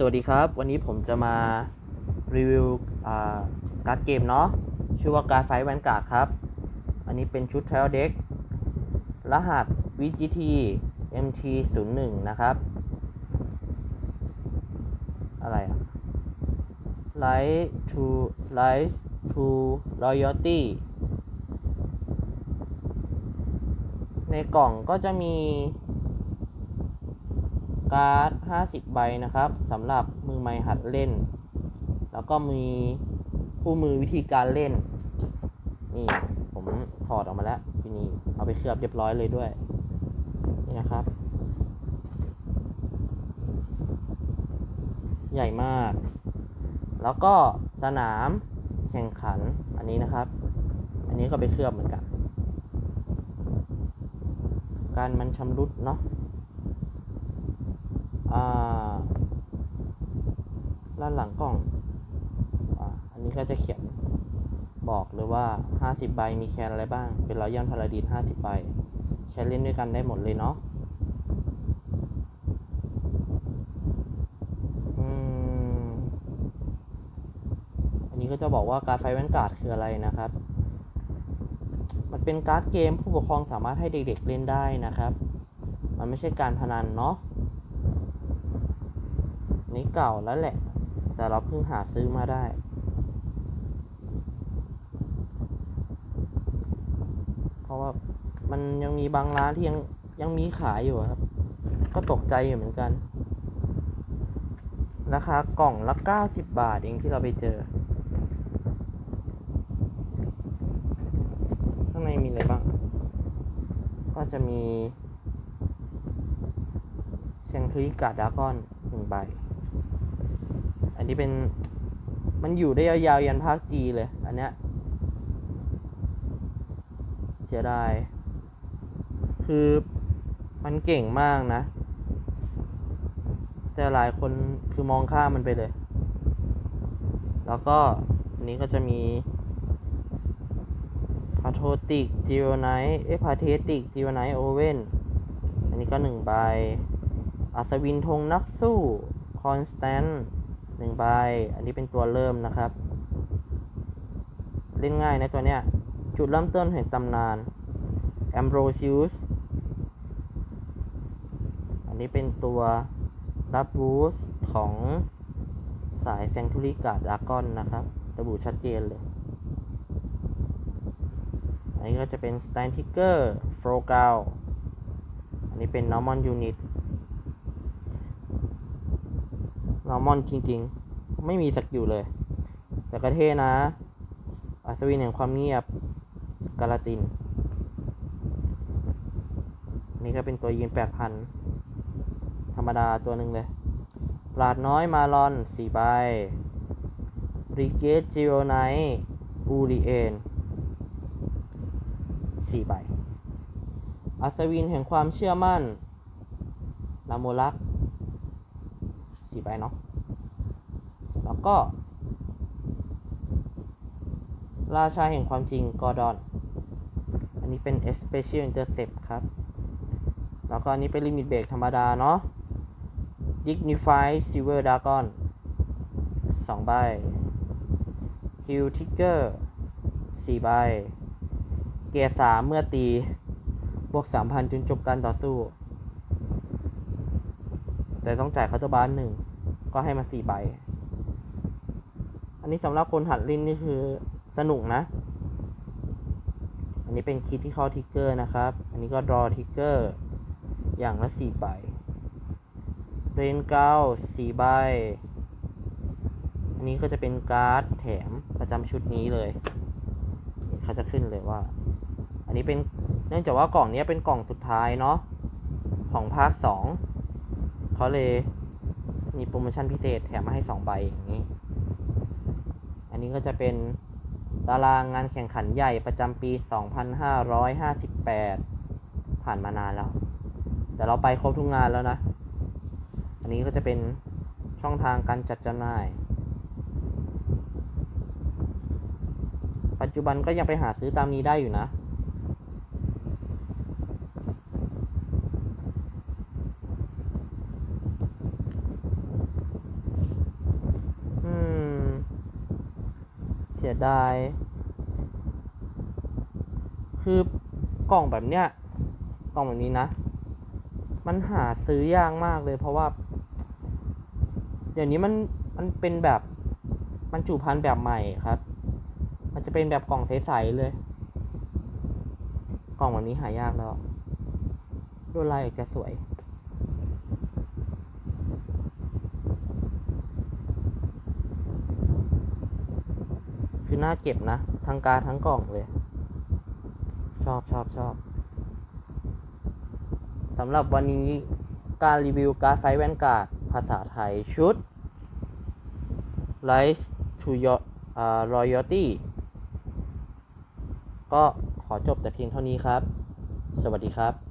สวัสดีครับ วันนี้ผมจะมารีวิวการ์ดเกมเนาะชื่อว่าการ์ดไฟแวนการ์ดครับ อันนี้เป็นชุด Trail Deck รหัส VGT MT 0 1 นะครับ อะไรอะ Light to Light to Loyalty ในกล่องก็จะมี การ์ด 50 ใบนะครับสำหรับมือใหม่หัดเล่น แล้วก็มีคู่มือวิธีการเล่น นี่ผมถอดออกมาแล้วที่นี้เอาไปเคลือบเรียบร้อยเลยด้วย นี่นะครับ ใหญ่มาก แล้วก็สนามแข่งขันอันนี้นะครับ อันนี้ก็ไปเคลือบเหมือนกัน การมันชำรุดเนาะ ด้านหลังกล่องอันนี้ก็จะเขียนบอกเลยว่า 50 ใบมีแคนอะไรบ้าง เป็นรอยย่อนพาราดีน50 ใบ ใช้เล่นด้วยกันได้หมดเลยเนาะอันนี้ก็จะบอกว่าการไฟแวนการ์ดคืออะไรนะครับ มันเป็นการ์ดเกมผู้ปกครองสามารถให้เด็กๆเล่นได้นะครับ มันไม่ใช่การพนันเนาะ เก่าแล้วแหละ แต่เราเพิ่งหาซื้อมาได้ เพราะว่ามันยังมีบางร้านที่ยังยังมีขายอยู่ครับ ก็ตกใจอยู่เหมือนกัน ราคากล่องละ 90 บาทเองที่เราไปเจอ ข้างในมีอะไรบ้าง ก็จะมีเซงทุริกาดากอนหนึ่งใบ อันนี้เป็น มันอยู่ได้ยาวๆยันภาคจีเลย อันเนี้ยเสียดาย คือมันเก่งมากนะ แต่หลายคนคือมองข้ามมันไปเลย แล้วก็อันนี้ก็จะมีพาโทติกจิโอไนท์เอ้พาเทติกจิโอไนท์โอเว่นอันนี้ก็หนึ่งใบอัศวินธงนักสู้ คอนสแตน หนึ่งใบ อันนี้เป็นตัวเริ่มนะครับ เล่นง่ายนะตัวเนี้ย จุดเริ่มต้นแห่งตำนาน a m b r o s i u s อันนี้เป็นตัวรับบูสของสายแซงทูริกาดากอนนะครับ ระบุชัดเจนเลย อันนี้ก็จะเป็น s t a n t i c k e r f r o g a l อันนี้เป็น Normal Unit นอร์มอน ลมอนจริง ๆ ไม่มีสักอยู่เลย แต่กระเท่นะ อัศวินแห่งความเงียบกาลาติน นี่ก็เป็นตัวยืนแปดพันธรรมดาตัวหนึ่งเลยปราดน้อยมาลอนสี่ใบริเกตจิโอไนอูริเอนสี่ใบ อัศวินแห่งความเชื่อมั่นลาโมลัก สี่ใบเนาะแล้วก็ ราชาแห่งความจริงกอร์ดอน อันนี้เป็น Special Intercept ครับ แล้วก็อันนี้เป็น Limit Break ธรรมดาเนาะ Dignified Silver Dragon สองใบ Hill Trigger สี่ใบ เกียร์สามเมื่อตี บวกสามพันจนจบการต่อสู้ แต่ต้องจ่ายเขาน์ตอร์บาร์หนึ่ง ก็ให้มาสี่ใบ อันนี้สำหรับคนหัดเล่นนี่คือสนุกนะ อันนี้เป็นคิดที่เข้าทิกเกอร์นะครับ อันนี้ก็รอทิกเกอร์อย่างละสี่ใบ เรนเก้าสี่ใบ อันนี้ก็จะเป็นการ์ดแถมประจำชุดนี้เลย เขาจะขึ้นเลยว่า อันนี้เป็นเนื่องจากว่ากล่องนี้เป็นกล่องสุดท้ายเนาะของภาคสองเขาเลย มีโปรโมชั่นพิเศษแถมมาให้สองใบอย่างนี้ อันนี้ก็จะเป็นตารางงานแข่งขันใหญ่ประจำปี 2558 ผ่านมานานแล้ว แต่เราไปครบทุกงานแล้วนะ อันนี้ก็จะเป็นช่องทางการจัดจำหน่าย ปัจจุบันก็ยังไปหาซื้อตามนี้ได้อยู่นะ สียดาย คือกล่องแบบเนี้ยกล่องแบบนี้นะ มันหาซื้อยากมากเลยเพราะว่า เดี๋ยวนี้มันมันเป็นแบบบรรจุภัณฑ์แบบใหม่ครับ มันจะเป็นแบบกล่องใสๆเลย กล่องแบบนี้หายากแล้วลวดลายออกจะสวย คือน่าเก็บนะ ทั้งการทั้งกล่องเลย ชอบชอบชอบสำหรับวันนี้การรีวิวการ์ดไฟแวนการ์ดภาษาไทยชุด Rise to your uh, Royalty ก็ขอจบแต่เพียงเท่านี้ครับ สวัสดีครับ